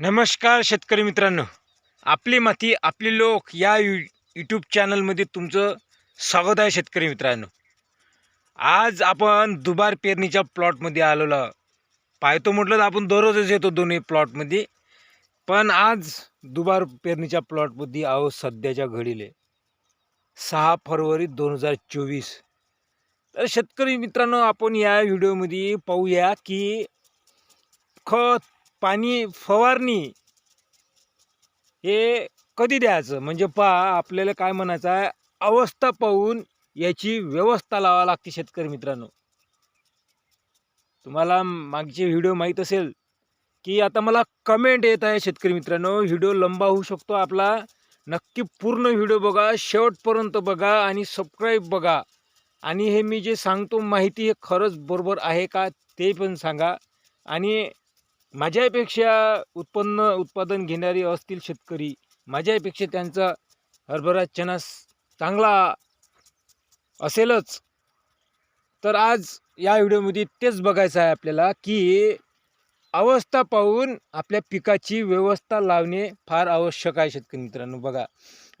नमस्कार शेतकरी मित्रांनो. आपली माती आपले लोक या यू यूट्यूब चॅनलमध्ये तुमचं स्वागत आहे शेतकरी मित्रांनो. आज आपण दुबार पेरणीच्या प्लॉटमध्ये आलेलो पाहतो म्हटलं तर आपण दररोजच येतो दोन्ही प्लॉटमध्ये पण आज दुबार पेरणीच्या प्लॉटमध्ये आहो सध्याच्या घडीले. सहा फरवरी दोन हजार चोवीस. तर शेतकरी मित्रांनो आपण या व्हिडिओमध्ये पाहूया की खत पाणी फवारणी हे कधी द्यायचं? म्हणजे पहा आपल्याला काय म्हणायचं आहे? अवस्था पाहून याची व्यवस्था लावा लागते शेतकरी मित्रांनो. तुम्हाला मागचे व्हिडिओ माहीत असेल की आता मला कमेंट येत आहे शेतकरी मित्रांनो. व्हिडिओ लंबा होऊ शकतो आपला. नक्की पूर्ण व्हिडिओ बघा. शेवटपर्यंत बघा आणि सबस्क्राईब बघा. आणि हे मी जे सांगतो माहिती हे खरंच बरोबर आहे का ते पण सांगा. आणि माझ्यापेक्षा उत्पन्न उत्पादन घेणारे असतील शेतकरी माझ्यापेक्षा त्यांचा हरभरा चणा चांगला असेलच. तर आज या व्हिडिओमध्ये तेच बघायचं आहे आपल्याला की अवस्था पाहून आपल्या पिकाची व्यवस्था लावणे फार आवश्यक आहे शेतकरी मित्रांनो बघा.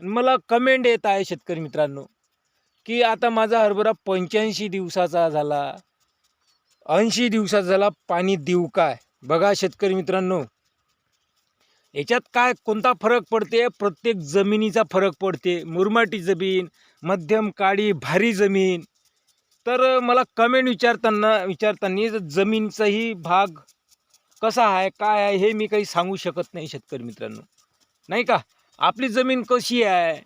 मला कमेंट येत आहे शेतकरी मित्रांनो की आता माझा हरभरा पंच्याऐंशी दिवसाचा झाला ऐंशी दिवसाचा झाला पाणी देऊ काय? बघा शेतकरी मित्रांनो याच्यात काय कोणता फरक पडते? प्रत्येक जमिनीचा फरक पडते. मुरमाटी जमीन मध्यम काळी भारी जमीन. तर मला कमेंट विचारताना विचारताना जमीनचाही भाग कसा आहे काय आहे हे मी काही सांगू शकत नाही शेतकरी मित्रांनो. नाही का? आपली जमीन कशी आहे?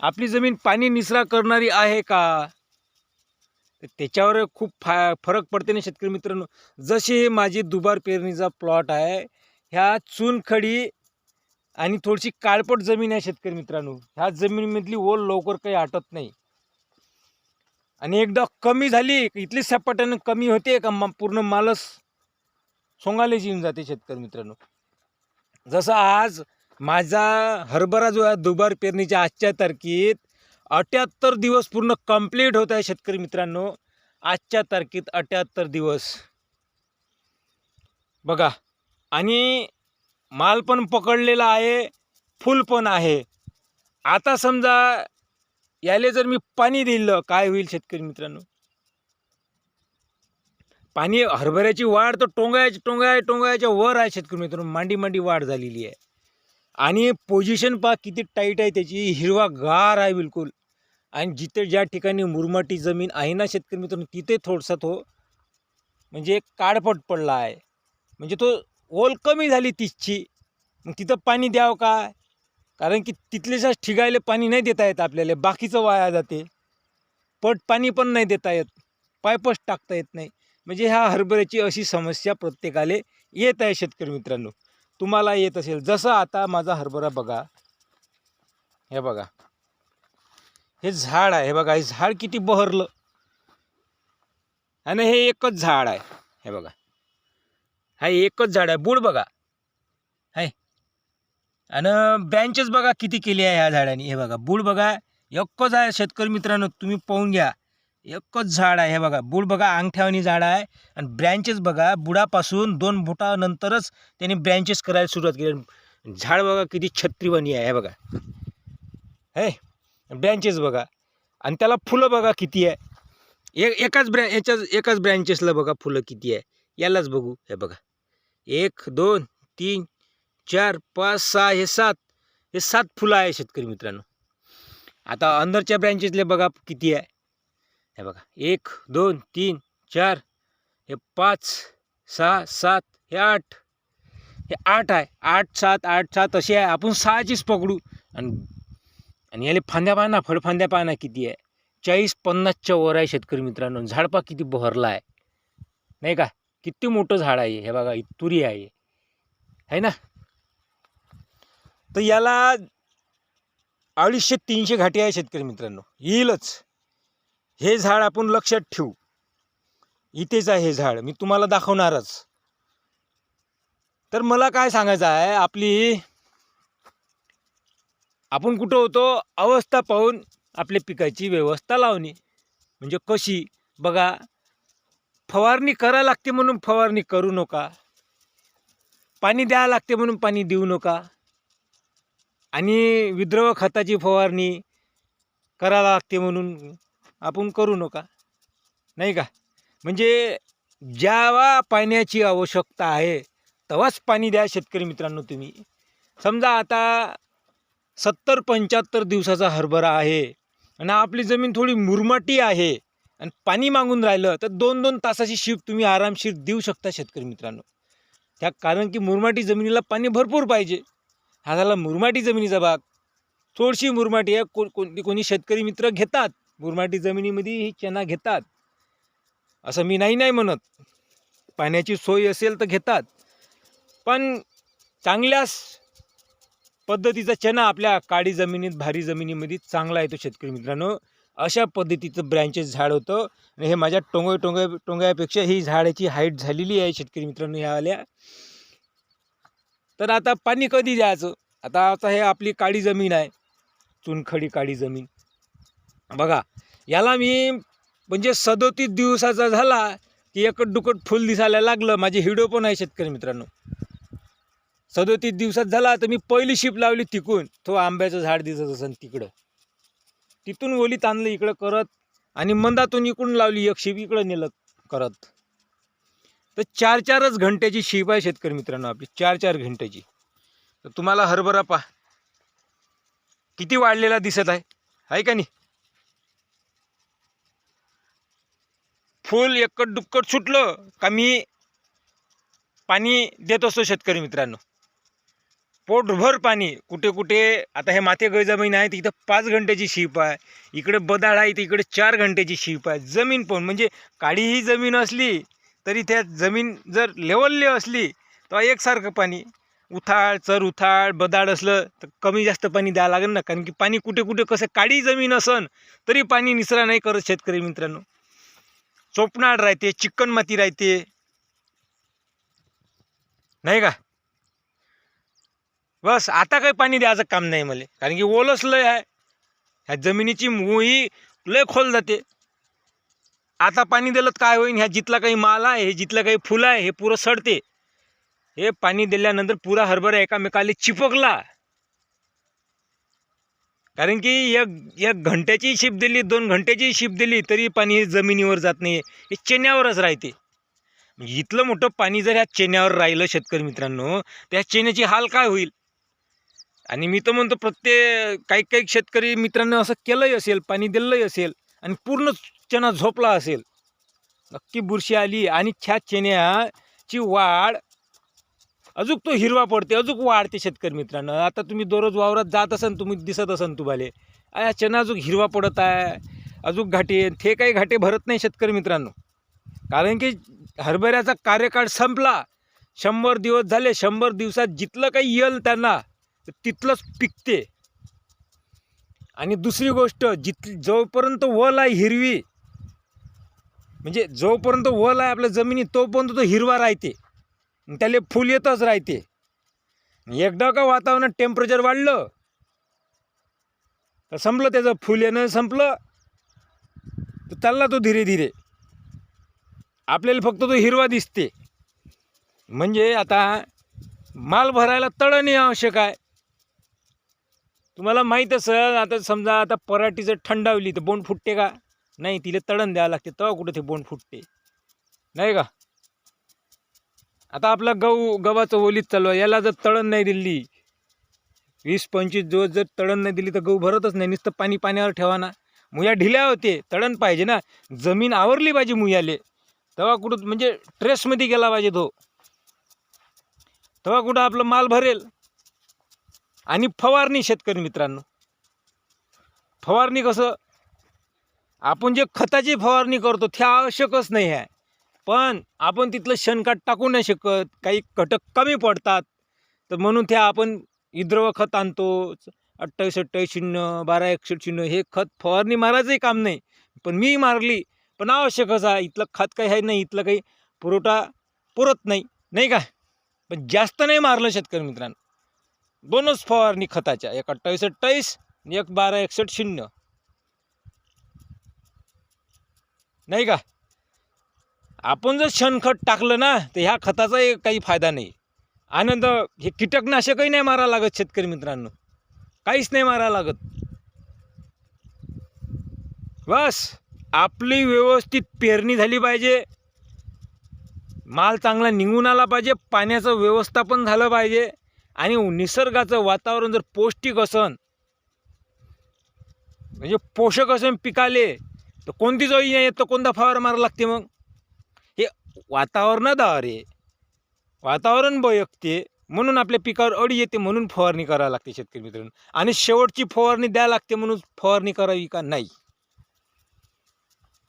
आपली जमीन पाणी निचरा करणारी आहे का? त्याच्यावर खूप फा फरक पडते ना शेतकरी मित्रांनो. जसे हे माझी दुबार पेरणीचा प्लॉट आहे ह्या चुनखडी आणि थोडीशी काळपट जमीन आहे शेतकरी मित्रांनो. ह्या जमिनीमधली ओल लवकर काही आटत नाही. आणि एकदा कमी झाली इथली सपाट्यानं कमी होते का मा पूर्ण मालस सोंगालेच येऊन जाते शेतकरी मित्रांनो. जसं आज माझा हरभरा जो आहे दुबार पेरणीच्या आजच्या तारखेत अठ्याहत्तर दिवस पूर्ण कंप्लीट होत आहे शेतकरी मित्रांनो. आजच्या तारखेत अठ्याहत्तर दिवस. बघा आणि माल पण पकडलेला आहे फुल पण आहे. आता समजा याले जर मी पाणी दिलं काय होईल शेतकरी मित्रांनो? पाणी हरभऱ्याची वाढ तर टोंगायची टोंगाय टोंगायच्या वर आहे शेतकरी मित्रांनो. मांडी मांडी वाढ झालेली आहे. आणि पोझिशन पहा किती टाईट आहे त्याची. हिरवा गार आहे बिलकुल. आणि जिथे ज्या ठिकाणी मुरमाटी जमीन आहे ना शेतकरी मित्रांनो तिथे थोडसा तो म्हणजे काळपट पडला आहे. म्हणजे तो ओल कमी झाली तिथची मग तिथं पाणी द्यावं काय? कारण की तिथलेच्याच ठिकायला पाणी नाही देता येत आपल्याला. बाकीचं वाया जाते. पट पाणी पण नाही देता येत. पायपच टाकता येत नाही. म्हणजे ह्या हरभऱ्याची अशी समस्या प्रत्येकाला येत आहे शेतकरी मित्रांनो. तुम्हाला येत असेल. जसं आता माझा हरभरा बघा. हे बघा. हे झाड आहे. हे बघा हे झाड किती बहरलं. आणि हे एकच झाड आहे. हे बघा. हा एकच झाड आहे. बुड बघा. हाय आणि बँचेस बघा किती केली आहे ह्या झाडाने. हे बघा. बुड बघा. एकच आहे. शेतकरी मित्रांनो तुम्ही पाहून घ्या. एकच झाड आहे. हे बघा बुड बघा अंगठ्यावानी झाड आहे. आणि ब्रँचेस बघा बुडापासून दोन बुटानंतरच त्यांनी ब्रँचेस करायला सुरुवात केली. झाड बघा किती छत्रीवाणी आहे. हे बघा. हे ब्रँचेस बघा. आणि त्याला फुलं बघा किती आहे. एक एकाच ब्रॅ याच्याच एकाच ब्रँचेसला बघा फुलं किती आहे. यालाच बघू. हे बघा. एक दोन तीन चार पाच सहा हे सात. हे सात फुलं आहे शेतकरी मित्रांनो. आता अंदरच्या ब्रँचेसले बघा किती आहे. हे बघा एक दोन तीन चार हे पाच सहा सात हे आठ. हे आठ आहे. आठ सात आठ सात असे आहे. आपण सहाचीच पकडू. आणि आणि याले फांद्या पाहना फळफांद्या पाहना किती आहे. चाळीस पन्नासच्या वर आहे शेतकरी मित्रांनो. झाडपा किती बहरला आहे. नाही का? किती मोठं झाड आहे हे बघा तुरी आहे. है ना? तर याला अडीचशे तीनशे घाटी आहे शेतकरी मित्रांनो. येईलच. हे झाड आपण लक्षात ठेवू. इथेच आहे हे झाड. मी तुम्हाला दाखवणारच. तर मला काय सांगायचं आहे आपली आपण कुठं होतो अवस्था पाहून आपल्या पिकाची व्यवस्था लावणे. म्हणजे कशी? बघा फवारणी करा लागते म्हणून फवारणी करू नका. पाणी द्यावं लागते म्हणून पाणी देऊ नका. आणि विद्रव खताची फवारणी करायला लागते म्हणून आपण करू नका. नाही का? म्हणजे ज्यावा पाण्याची आवश्यकता आहे तेव्हाच पाणी द्या शेतकरी मित्रांनो तुम्ही. समजा आता सत्तर पंच्याहत्तर दिवसाचा हरभरा आहे आणि आपली जमीन थोडी मुरमाटी आहे आणि पाणी मागून राहिलं तर दोन दोन तासाची शिप तुम्ही आरामशीर देऊ शकता शेतकरी मित्रांनो. त्या कारण की मुरमाटी जमिनीला पाणी भरपूर पाहिजे. हा झाला मुरमाटी जमिनीचा भाग थोडीशी मुरमाटी आहे को कोणती कोणी शेतकरी मित्र घेतात. मुरमाटी जमिनीमध्ये ही चना घेतात. असं मी नाही नाही म्हणत. पाण्याची सोय असेल तर घेतात. पण चांगल्याच पद्धतीचा चना आपल्या काळी जमिनीत भारी जमिनीमध्ये चांगला येतो शेतकरी मित्रांनो. अशा पद्धतीचं ब्रँचेस झाड होतं. आणि हे माझ्या टोंगे टोंगे टोंग्यापेक्षा ही झाडाची हाईट झालेली आहे शेतकरी मित्रांनो ह्यावाल्या आल्या. तर आता पाणी कधी द्यायचं? आता आता हे आपली काळी जमीन आहे. चुनखडी काळी जमीन. बघा याला मी म्हणजे सदोतीस दिवसाचा झाला की एकट दुकट फुल दिसायला लागलं. माझे हिडो पण आहे शेतकरी मित्रांनो. सदोतीस दिवसात झाला तर मी पहिली शिप लावली तिकून. तो आंब्याचं झाड दिसत असेल तिकडं. तिथून ओली ताणलं इकडं करत आणि मंदातून इकडून लावली एक शिप इकडं नेलं करत. तर चार चारच घंट्याची शिप आहे शेतकरी मित्रांनो आपली. चार चार घंट्याची. तर तुम्हाला हरभरा पा किती वाढलेला दिसत आहे. आहे का नाही? फुल एकट दुक्कट सुटलं का मी पाणी देत असतो शेतकरी मित्रांनो. पोटभर पाणी कुठे कुठे आता हे माथे गळ जमीन आहे तिथं पाच घंट्याची शिप आहे इकडे बदाळ आहे तिकडे चार घंट्याची शिप आहे जमीन पण म्हणजे काळीही जमीन असली तरी त्या जमीन जर लेवलली असली तर एकसारखं पाणी उथाळ चर उथाळ बदाड असलं तर कमी जास्त पाणी द्यावं लागेल ना कारण की पाणी कुठे कुठे कसं काळी जमीन असन तरी पाणी निसरा नाही करत शेतकरी मित्रांनो. चोपणाड राहते चिकन माती राहते. नाही का? बस आता काही पाणी द्यायचं काम नाही मला. कारण की ओलच लय आहे. ह्या जमिनीची मुही लय खोल जाते. आता पाणी दिलं तर काय होईल ह्या जिथला काही माल आहे हे जिथलं काही फुलं आहे हे पुरं सडते. हे पाणी दिल्यानंतर पुरा हरभरा एकामेकाला चिपकला. कारण की एक एक घंट्याची शिप दिली दोन घंट्याची शिप दिली तरी पाणी जमिनीवर जात नाही. हे चेन्यावरच राहते. इथलं मोठं पाणी जर ह्या चेन्यावर राहिलं शेतकरी मित्रांनो त्या चेन्याची हाल काय होईल? आणि मी तर म्हणतो प्रत्येक काही काही शेतकरी मित्रांनो असं केलंही असेल पाणी दिलंही असेल आणि पूर्ण चना झोपला असेल. नक्की बुरशी आली आणि ह्या चेन्याची वाढ अजूक तो हिरवा पडते अजून वाढते शेतकरी मित्रांनो. आता तुम्ही दररोज वावरात जात असाल तुम्ही दिसत असाल तुम्हाला. आया चना अजूक हिरवा पडत आहे अजून घाटे ते काही घाटे भरत नाही शेतकरी मित्रांनो. कारण की हरभऱ्याचा कार्यकाळ संपला शंभर दिवस झाले शंभर दिवसात जिथलं काही येईल त्यांना तिथलंच पिकते. आणि दुसरी गोष्ट जिथ जोपर्यंत वल आहे हिरवी म्हणजे जोपर्यंत वल आहे आपल्या जमिनीत तोपर्यंत तो हिरवा राहते. त्याला फुल येतच राहते. एकदा का वातावरणात टेम्परेचर वाढलं तर संपलं त्याचं फुल येणं संपलं. तर चालला तो धीरे धीरे. आपल्याला फक्त तो हिरवा दिसते. म्हणजे आता माल भरायला तळणे आवश्यक आहे. तुम्हाला माहीत असेल आता समजा आता पराठीचं थंडावली तर बोंड फुटते का? नाही तिला तळण द्यावं लागते. तेव्हा कुठं ते बोंड फुटते. नाही का? आता आपला गहू गव्हाचं ओलीत चालू आहे. याला जर तळण नाही दिली वीस पंचवीस दिवस जर तळण नाही दिली तर गहू भरतच नाही. नुसतं पाणी पाण्यावर ठेवा ना. मुया ढिल्या होते. तळण पाहिजे ना. जमीन आवरली पाहिजे मुयाले. तेव्हा कुठं म्हणजे ट्रेसमध्ये गेला पाहिजे तो. तेव्हा कुठं आपलं माल भरेल. आणि फवारणी शेतकरी मित्रांनो. फवारणी कसं? आपण जे खताची फवारणी करतो ते आवश्यकच नाही आहे. पण आपण तिथलं शेणखत टाकू नाही शकत. काही घटक कमी पडतात. तर म्हणून ते आपण इद्रव खत आणतो. अठ्ठावीस अठ्ठावीस शून्य बारा एकसष्ट शून्य हे खत फवारणी मारायचंही काम नाही. पण मी मारली. पण आवश्यकच आहे इथलं खत काही आहे नाही इथलं काही पुरवठा पुरत नाही. नाही का? पण जास्त नाही मारलं शेतकरी मित्रांनो. दोनच फवारणी खताच्या एक अठ्ठावीस अठ्ठावीस एक बारा एकसष्ट शून्य नाही का? आपण जर शेणखत टाकलं ना तर ह्या खताचाही काही फायदा नाही. आनंद हे कीटकनाशकही नाही मारा लागत शेतकरी मित्रांनो. काहीच नाही मारा लागत. बस आपली व्यवस्थित पेरणी झाली पाहिजे. माल चांगला निघून आला पाहिजे पाण्याचं व्यवस्थापन झालं पाहिजे. आणि निसर्गाचं वातावरण जर पौष्टिक असन म्हणजे पोषक असेल पिकाले तर कोणती जोई नाही येत तर कोणता फवारा मारा लागते मग? वातावरणाद्वारे वातावरण बयकते म्हणून आपल्या पिकावर अडी येते म्हणून फवारणी करावी लागते शेतकरी मित्रांनो. आणि शेवटची फवारणी द्यावी लागते म्हणून फवारणी करावी का नाही?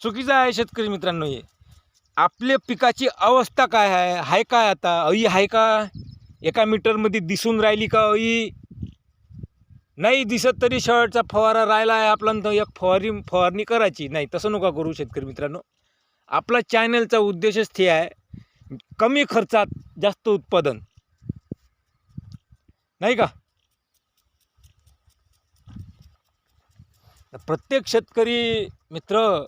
चुकीचं आहे शेतकरी मित्रांनो हे. आपल्या पिकाची अवस्था काय आहे? हाय काय आता? अई आहे का? एका मीटरमध्ये दिसून राहिली का अई नाही दिसत तरी शर्टचा फवारा राहिला आहे आपला तर एक फवारी फवारणी करायची. नाही तसं नका करू शेतकरी मित्रांनो. आपला चॅनलचा उद्देशच ते आहे कमी खर्चात जास्त उत्पादन. नाही का? प्रत्येक शेतकरी मित्र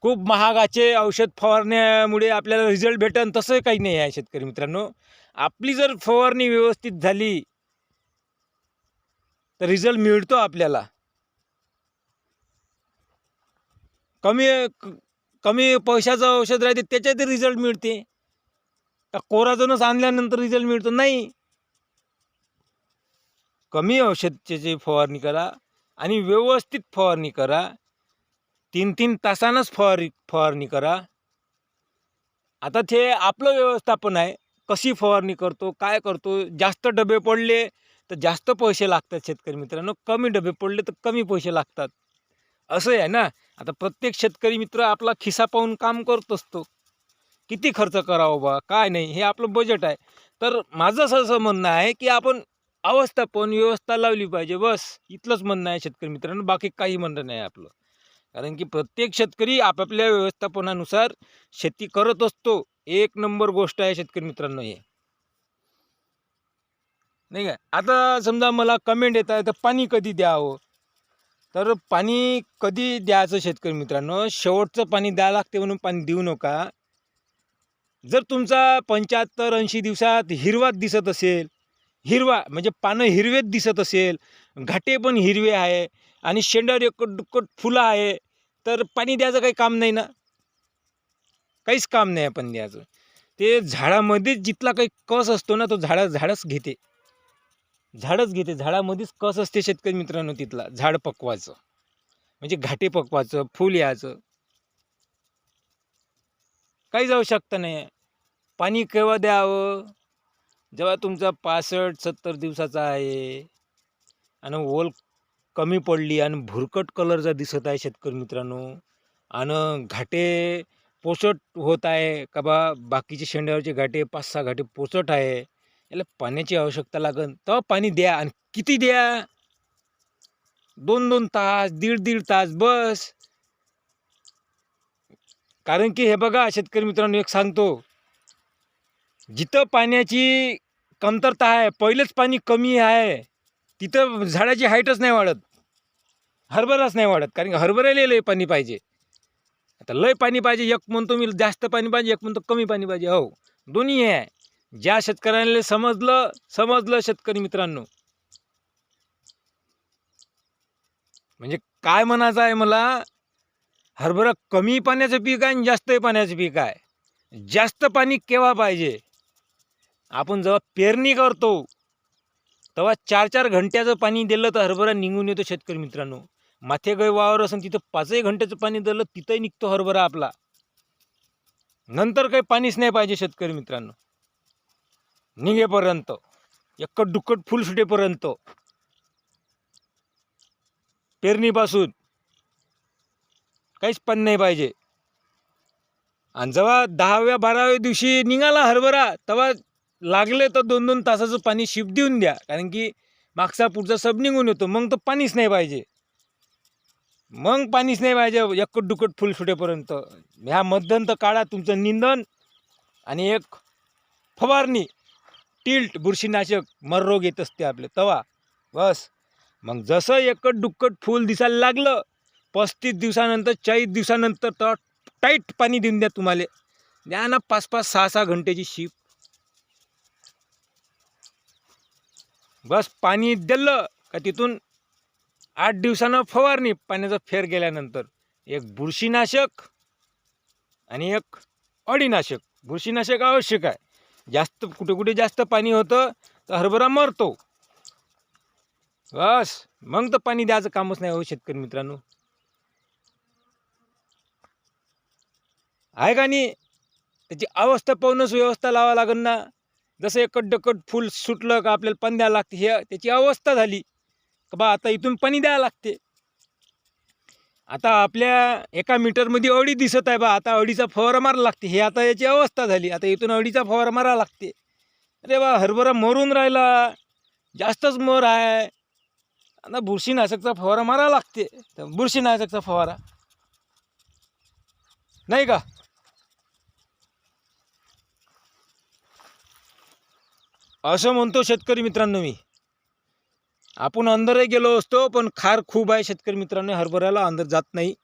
खूप महागाचे औषध फवारण्यामुळे आपल्याला रिझल्ट भेटन तसं काही नाही आहे शेतकरी मित्रांनो. आपली जर फवारणी व्यवस्थित झाली तर रिझल्ट मिळतो आपल्याला. कमी क- कमी पैशाचं औषध राहते त्याच्यात रिझल्ट मिळते. का कोराजनच आणल्यानंतर रिझल्ट मिळतो. नाही. कमी औषधची फवारणी करा आणि व्यवस्थित फवारणी करा. तीन तीन तासानंच फवारी फवारणी करा. आता ते आपलं व्यवस्थापन आहे. कशी फवारणी करतो काय करतो जास्त डबे पडले तर जास्त पैसे लागतात शेतकरी मित्रांनो. कमी डबे पडले तर कमी पैसे लागतात. असं आहे ना? आता प्रत्येक शेतकरी मित्र आपला खिसा पाहून काम करत असतो. किती खर्च करावा बा? काय नाही? हे आपलं बजेट आहे. तर माझं असं असं म्हणणं आहे की आपण अवस्थापन व्यवस्था लावली पाहिजे. बस इथलंच म्हणणं आहे शेतकरी मित्रांनो. बाकी काही म्हणणं नाही आपलं. कारण की प्रत्येक शेतकरी आपापल्या व्यवस्थापनानुसार शेती करत असतो. एक नंबर गोष्ट आहे शेतकरी मित्रांनो हे. नाही का? आता समजा मला कमेंट येत आहे तर पाणी कधी द्यावं? तर पाणी कधी द्यायचं शेतकरी मित्रांनो? शेवटचं पाणी द्यावं लागते म्हणून पाणी देऊ नका. जर तुमचा पंच्याहत्तर ऐंशी दिवसात हिरवाच दिसत असेल हिरवा म्हणजे पानं हिरवेच दिसत असेल घाटे पण हिरवे आहे आणि शेंडर एकट दुक्कट फुलं आहे तर पाणी द्यायचं काही काम नाही ना? काहीच काम नाही आहे पाणी द्यायचं. ते झाडामध्येच जिथला काही कस असतो ना तो झाडा झाडच घेते. झाडच घेते. झाडामध्येच कस असते शेतकरी मित्रांनो तिथला? झाड पकवायचं. म्हणजे घाटे पकवायचं फूल यायचं. जाऊ आवश्यकता नाही. पाणी केव्हा द्यावं? जेव्हा तुमचा पासष्ट सत्तर दिवसाचा आहे. आणि ओल कमी पडली आणि भुरकट कलरचा दिसत आहे शेतकरी मित्रांनो. आणि घाटे पोसट होत आहे. का बा बाकीचे शेंड्यावरचे घाटे पाच सहा घाटे पोचट आहे. याला पाण्याची आवश्यकता लागन. तेव्हा पाणी द्या आणि किती द्या? दोन दोन तास दीड दीड तास बस. कारण की हे बघा शेतकरी मित्रांनो एक सांगतो. जिथं पाण्याची कमतरता आहे पहिलंच पाणी कमी आहे तिथं झाडाची हाईटच नाही वाढत. हरभराच नाही वाढत कारण की हरभऱ्याला लय पाणी पाहिजे. आता लय पाणी पाहिजे एक म्हणतो मी जास्त पाणी पाहिजे एक म्हणतो कमी पाणी पाहिजे हो. दोन्ही आहे. ज्या शेतकऱ्याला समजलं समजलं शेतकरी मित्रांनो. म्हणजे काय म्हणायचं आहे मला? हरभरा कमी पाण्याचं पीक आहे आणि जास्त पाण्याचं पीक आहे. जास्त पाणी केव्हा पाहिजे? आपण जेव्हा पेरणी करतो तेव्हा चार चार घंट्याचं पाणी दिलं तर हरभरा निघून येतो शेतकरी मित्रांनो. माथे गय वावर असेल तिथं पाचही घंट्याचं पाणी दिलं तिथंही निघतो हरभरा आपला. नंतर काही पाणीच नाही पाहिजे शेतकरी मित्रांनो. निघेपर्यंत एकट दुक्कट फुल सुटेपर्यंत. पेरणीपासून काहीच पाणी नाही पाहिजे. आणि जेव्हा दहाव्या बाराव्या दिवशी निघाला हरभरा तेव्हा लागले तर दोन दोन तासाचं पाणी शिप देऊन द्या. कारण की मागचा पुढचा सब निघून येतो मग तर पाणीच नाही पाहिजे. मग पाणीच नाही पाहिजे एकट दुकट फुल सुटेपर्यंत. ह्या मध्यंत काळात तुमचं निंदन आणि एक फवारणी टिल्ट बुरशीनाशक मर रोग येत असते आपले. तवा बस. मग जसं एकट दुक्कट फूल दिसायला लागलं पस्तीस दिवसानंतर चाळीस दिवसानंतर तर टाईट पाणी देऊन द्या तुम्हाला. द्या ना पाच पाच सहा सहा घंट्याची शीप. बस पाणी दिलं का तिथून आठ दिवसानं फवारणी पाण्याचा फेर गेल्यानंतर. एक बुरशीनाशक आणि एक अडीनाशक बुरशीनाशक आवश्यक आहे. जास्त कुठे कुठे जास्त पाणी होतं तर हरभरा मरतो. बस मग तर पाणी द्यायचं कामच नाही हो शेतकरी मित्रांनो. आहे का नाही? त्याची अवस्था पाहूनच व्यवस्था लावा लागेल ना. जसं एक डकट फुल सुटलं का आपल्याला पाणी द्यावं लागते हे त्याची अवस्था झाली. का बा आता इथून पाणी द्यावं लागते. आता आपल्या एका मीटरमध्ये अळी दिसत आहे बा आता अळीचा फवारा मारा लागते. हे आता याची अवस्था झाली. आता इथून अळीचा फवारा मारा लागते. अरे बा हरभरा मरून राहिला. जास्तच मर आहे. आता बुरशीनाशकचा फवारा मारा लागते. तर बुरशीनाशकचा फवारा. नाही का? असं म्हणतो शेतकरी मित्रांनो मी. आपण अंदरही गेलो असतो पण खार खूप आहे शेतकरी मित्रांनो हरभऱ्याला अंदर जात नाही.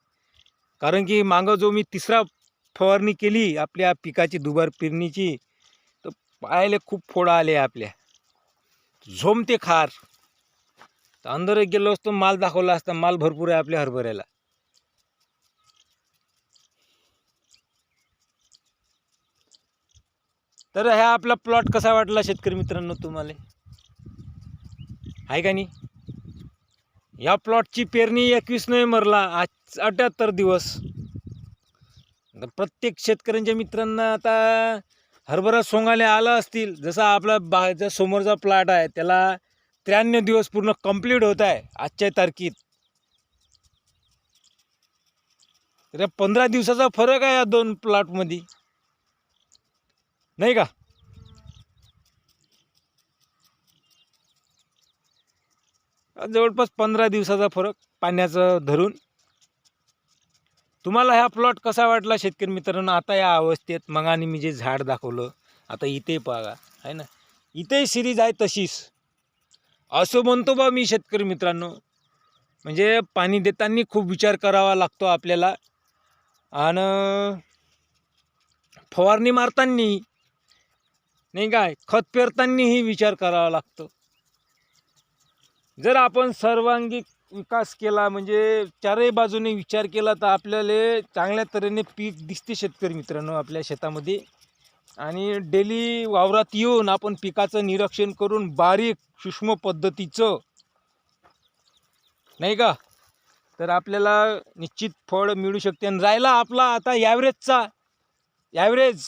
कारण की मागं जो मी तिसरा फवारणी केली आपल्या पिकाची दुबार पेरणीची तर पाहायला खूप फोडा आले आपल्या. झोमते खार. तर अंदर गेलो असतो माल दाखवला असता माल भरपूर आहे आपल्या हरभऱ्याला. तर ह्या आपला प्लॉट कसा वाटला शेतकरी मित्रांनो तुम्हाला? आहे का नाही? या प्लॉटची पेरणी एकवीस नोव्हेंबरला आज अठ्याहत्तर दिवस. प्रत्येक शेतकऱ्यांच्या मित्रांना आता हरभरा सोंगाले आला असतील. जसा आपला बाहेरचा समोरचा प्लॉट आहे त्याला त्र्याण्णव दिवस पूर्ण कंप्लीट होत आहे आजच्या तारखेत. तर पंधरा दिवसाचा फरक आहे या दोन प्लॉटमध्ये नाही का? जवळपास पंधरा दिवसाचा फरक पाण्याचं धरून. तुम्हाला हा प्लॉट कसा वाटला शेतकरी मित्रांनो? आता या अवस्थेत मगाने मी जे झाड दाखवलं आता इथे बघा आहे ना? इथे सिरीज आहे तशीच. असं म्हणतो बा मी शेतकरी मित्रांनो. म्हणजे पाणी देताना खूप विचार करावा लागतो आपल्याला. आणि फवारणी मारताना नाही काय? खत पेरतानाही विचार करावा लागतो. जर आपण सर्वांगी विकास केला म्हणजे चारही बाजूने विचार केला तर आपल्याला चांगल्या तऱ्हेने पीक दिसते शेतकरी मित्रांनो आपल्या शेतामध्ये. आणि डेली वावरात येऊन आपण पिकाचं निरीक्षण करून बारीक सूक्ष्म पद्धतीचं नाही का? तर आपल्याला निश्चित फळ मिळू शकते. आणि राहिला आपला आता ॲव्हरेजचा ॲव्हरेज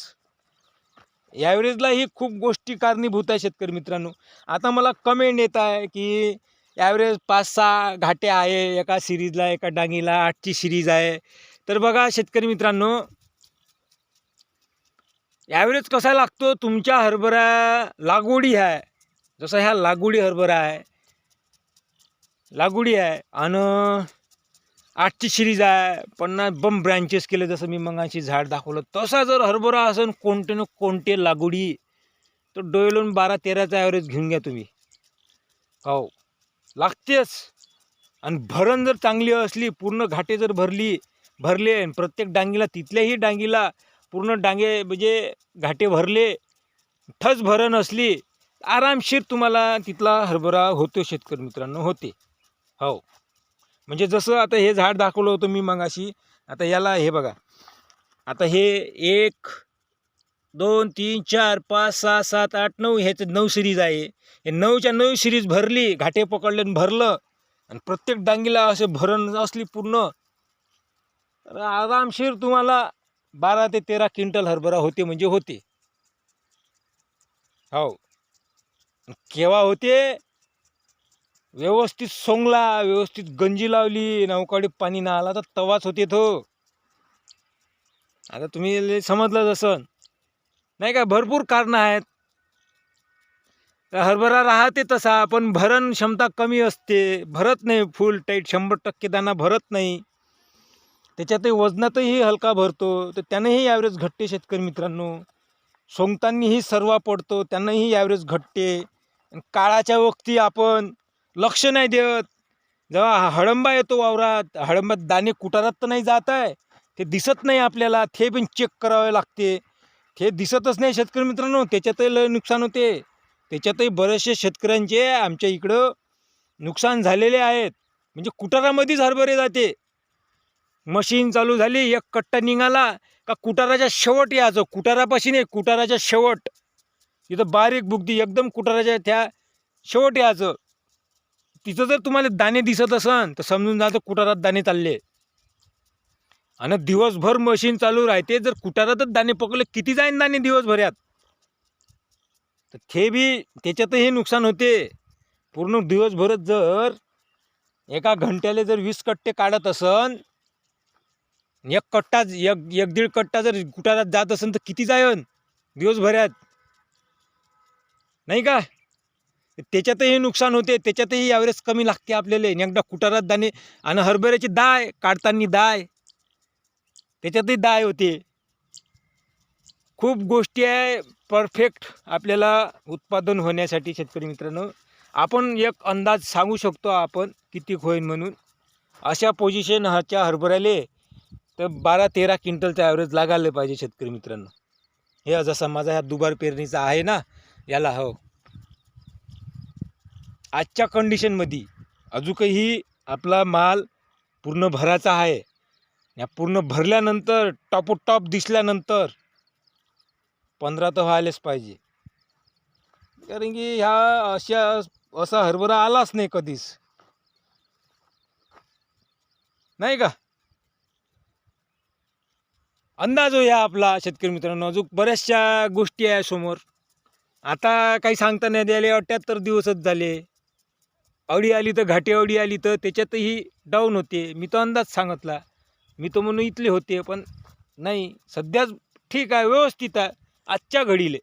ॲव्हरेजला ही खूप गोष्टी कारणीभूत आहे शेतकरी मित्रांनो. आता मला कमेंट येत आहे की ॲव्हरेज पाच सहा घाटे आहे एका सिरीजला एका डांगीला आठची सिरीज आहे. तर बघा शेतकरी मित्रांनो ॲव्हरेज कसा लागतो? तुमच्या हरभरा लागवडी आहे. जसं ह्या लागवडी हरभरा आहे लागवडी आहे. आणि आठची सिरीज आहे पन्नास बम ब्रँचेस केले जसं मी मंगाशी झाड दाखवलं. तसा जर हरभरा असेल कोणते ना कोणते लागवडी तर डोयलून बारा तेराचा ॲव्हरेज घेऊन घ्या तुम्ही. हो. लागतेच. आणि भरण जर चांगली असली पूर्ण घाटे जर भरली भरले आणि प्रत्येक डांगीला तिथल्याही डांगीला पूर्ण डांगे म्हणजे घाटे भरले ठस भरण असली आरामशीर तुम्हाला तिथला हरभरा होतो शेतकरी मित्रांनो होते. हो. म्हणजे जसं आता हे झाड दाखवलं होतं मी मगाशी आता याला हे बघा. आता हे एक दोन तीन चार पाच सहा सात आठ नऊ ह्याचं नऊ सिरीज आहे. हे नऊच्या नऊ सिरीज भरली घाटे पकडले आणि भरलं. आणि प्रत्येक डांगीला असे भरण असली पूर्ण. तर आरामशीर तुम्हाला बारा ते तेरा क्विंटल हरभरा होते म्हणजे होते. हो. केव्हा होते? व्यवस्थित सोंगला व्यवस्थित गंजी लावली नौकाडी पाणी ना आला तर तवाच होते तो. आता तुम्ही समजलं जसं. नाही का भरपूर कारणं आहेत. तर हरभरा राहते तसा पण भरण क्षमता कमी असते. भरत नाही फुल टाईट शंभर टक्के दाना भरत नाही. त्याच्यातही वजनातही हलका भरतो. तर त्यांनाही ॲव्हरेज घटते शेतकरी मित्रांनो. सोंगतांनीही सर्वा पडतो त्यांनाही ॲव्हरेज घटते. आणि काळाच्या वक्ती आपण लक्ष नाही देत. जेव्हा हळंबा येतो वावरात हळंबात दाणे कुटारात तर नाही जात आहे ते दिसत नाही आपल्याला ते पण चेक करावे लागते. हे दिसतच नाही शेतकरी मित्रांनो. त्याच्यातही लय नुकसान होते. त्याच्यातही बरेचसे शेतकऱ्यांचे आमच्या इकडं नुकसान झालेले आहेत. म्हणजे कुटारामध्येच हरभरे जाते. मशीन चालू झाली एक कट्टा निघाला का कुटाराच्या शेवट यायचं. कुटारापाशी नाही कुटाराच्या शेवट. तिथं बारीक बुगदी एकदम कुटाराच्या त्या शेवट यायचं. तिथं जर तुम्हाला दाणे दिसत असन तर समजून जायचं कुटारात दाणे चालले. आणि दिवसभर मशीन चालू राहते. जर कुटारातच दाणे पकडले किती जाईन दाणे दिवसभरात? तर ते बी त्याच्यातही नुकसान होते. पूर्ण दिवसभरच जर एका घंट्याला जर वीस कट्टे काढत असन एक कट्टा एक एक दीड कट्टा जर कुटारात जात असन तर किती जायन दिवसभरात? नाही का? त्याच्यातही नुकसान होते. त्याच्यातही ॲव्हरेज कमी लागते आपल्याला. एकदा कुटारात दाणे आणि हरभऱ्याची दाय काढताना दाय त्याच्यातही दाय होते. खूप गोष्टी आहे परफेक्ट आपल्याला उत्पादन होण्यासाठी शेतकरी मित्रांनो. आपण एक अंदाज सांगू शकतो आपण किती होईल म्हणून. अशा पोझिशन ह्याच्या हरभऱ्याले तर बारा तेरा क्विंटलचा ॲव्हरेज लागायला पाहिजे शेतकरी मित्रांनो. हे जसा माझा ह्या दुबार पेरणीचा आहे ना याला हो. आजच्या कंडिशनमध्ये अजूनही आपला माल पूर्ण भराचा आहे. या पूर्ण भरल्यानंतर टॉपोटॉप दिसल्यानंतर पंधरा तर व्हायलाच पाहिजे. कारण की ह्या अशा असा हरभरा आलाच नाही कधीच. नाही का? अंदाज हो या आपला शेतकरी मित्रांनो. अजून बऱ्याचशा गोष्टी आहे समोर. आता काही सांगता नाही द्यायला. अठ्ठ्याहत्तर दिवसच झाले. अडी आली तर घाटी अडी आली तर त्याच्यातही डाऊन होते. मी तर अंदाज सांगितला. मी तर म्हणून इथले होते पण नाही सध्याच ठीक आहे व्यवस्थित आहे. आजच्या घडीले.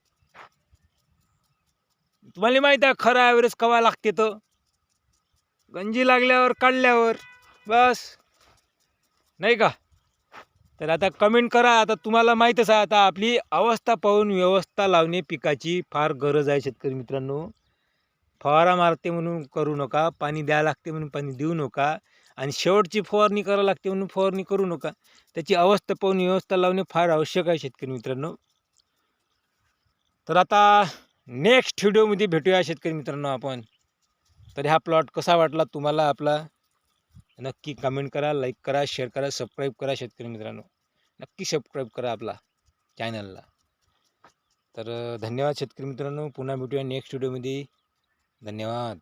तुम्हाला माहीत आहे खरं ॲव्हरेज कवा लागते तर? गंजी लागल्यावर काढल्यावर बस. नाही का? तर आता कमेंट करा आता तुम्हाला माहीतच आहे आता आपली अवस्था पाहून व्यवस्था लावणे पिकाची फार गरज आहे शेतकरी मित्रांनो. फवारा मारते म्हणून करू नका पाणी द्यावं लागते म्हणून पाणी देऊ नका आणि शेवटची फवारणी करावं लागते म्हणून फवारणी करू नका. त्याची अवस्था पाहून व्यवस्था लावणे फार आवश्यक आहे शेतकरी मित्रांनो. तर आता नेक्स्ट व्हिडिओमध्ये भेटूया शेतकरी मित्रांनो आपण. तर हा प्लॉट कसा वाटला तुम्हाला आपला? नक्की कमेंट करा लाईक करा शेअर करा सबस्क्राईब करा शेतकरी मित्रांनो. नक्की सबस्क्राईब करा आपला चॅनलला तर धन्यवाद शेतकरी मित्रांनो. पुन्हा भेटूया नेक्स्ट व्हिडिओमध्ये. धन्यवाद.